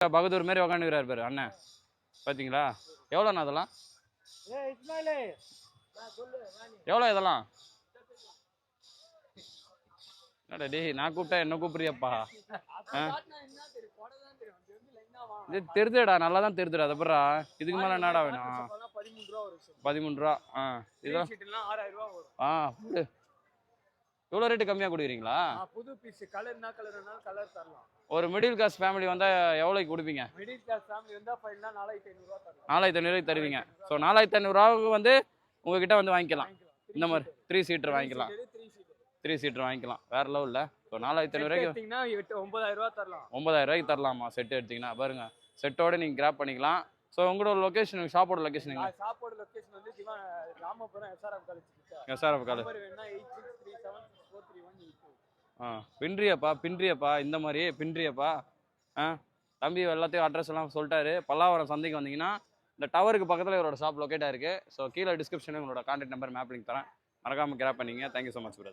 பகதூர் மாரி உக்காந்துக்கிறாரு பாரு அண்ணன் பார்த்தீங்களா எவ்வளோண்ணா அதெல்லாம்? எவ்வளோ இதெல்லாம்? என்னடா டேய் நான் கூப்பிட்டா என்ன கூப்பிடுறியப்பா? இது தெரிதுடா நல்லா தான் தெரிதுடா அதுப்புறா இதுக்கு மேலே என்னடா வேணும்? பதிமூணு ரூபா ஆ. இதோ ஷீட்லாம் ஆறாயிரம் ரூபா வரும். ஆ இவ்வளோ ரேட்டு கம்மியாக கொடுக்குறீங்களா? புது பீஸ் கலர் என்ன கலர்னாலும் கலர் தரலாம். ஒரு மிடில் கிளாஸ் ஃபேமிலி வந்தால் எவ்வளோக்கு கொடுப்பீங்க? மிடில் கிளாஸ் ஃபேமிலி வந்தா ஃபைனலா நாலாயிரத்தி ஐநூறுரூவா தரலாம். நாலாயிரத்தி ஐநூறுக்கு தருவீங்க. ஸோ நாலாயிரத்தி ஐநூறுரூவாவுக்கு வந்து உங்ககிட்ட வந்து வாங்கிக்கலாம். இந்த மாதிரி த்ரீ சீட்டர் வாங்கிக்கலாம். த்ரீ சீட்டர் வாங்கிக்கலாம். வேற லெவலில் ஸோ நாலாயிரத்தி ஐநூறுரூவாய்க்கு ரூபா தரலாம். ஒன்பதாயிரம் ரூபாய்க்கு தரலாமா? செட் எடுத்தீங்கன்னா பாருங்க. செட்டோட நீங்கள் கிராப் பண்ணிக்கலாம். ஸோ உங்களோட லொக்கேஷன் ஷாப்போட லொக்கேஷன் சாப்பாடு லொகேஷன் வந்து Ramapuram SRM college SRM college ஆ பின்றியப்பா பின்றியப்பா இந்த மாதிரி பின்றியப்பா. ஆ தம்பி எல்லாத்தையும் அட்ரஸ் எல்லாம் சொல்லிட்டாரு. பல்லாவரம் சந்தைக்கு வந்தீங்கன்னா இந்த டவருக்கு பக்கத்தில் இவரோட ஷாப் லொக்கேட் ஆயிருக்கு ஸோ கீழே டிஸ்கிரிப்ஷனில் உங்களோட கான்டாக்ட் நம்பர் மேப் லிங்க் தரேன். மறக்காமல் கிராப் பண்ணிங்க தேங்க்யூ ஸோ மச் பிரதர்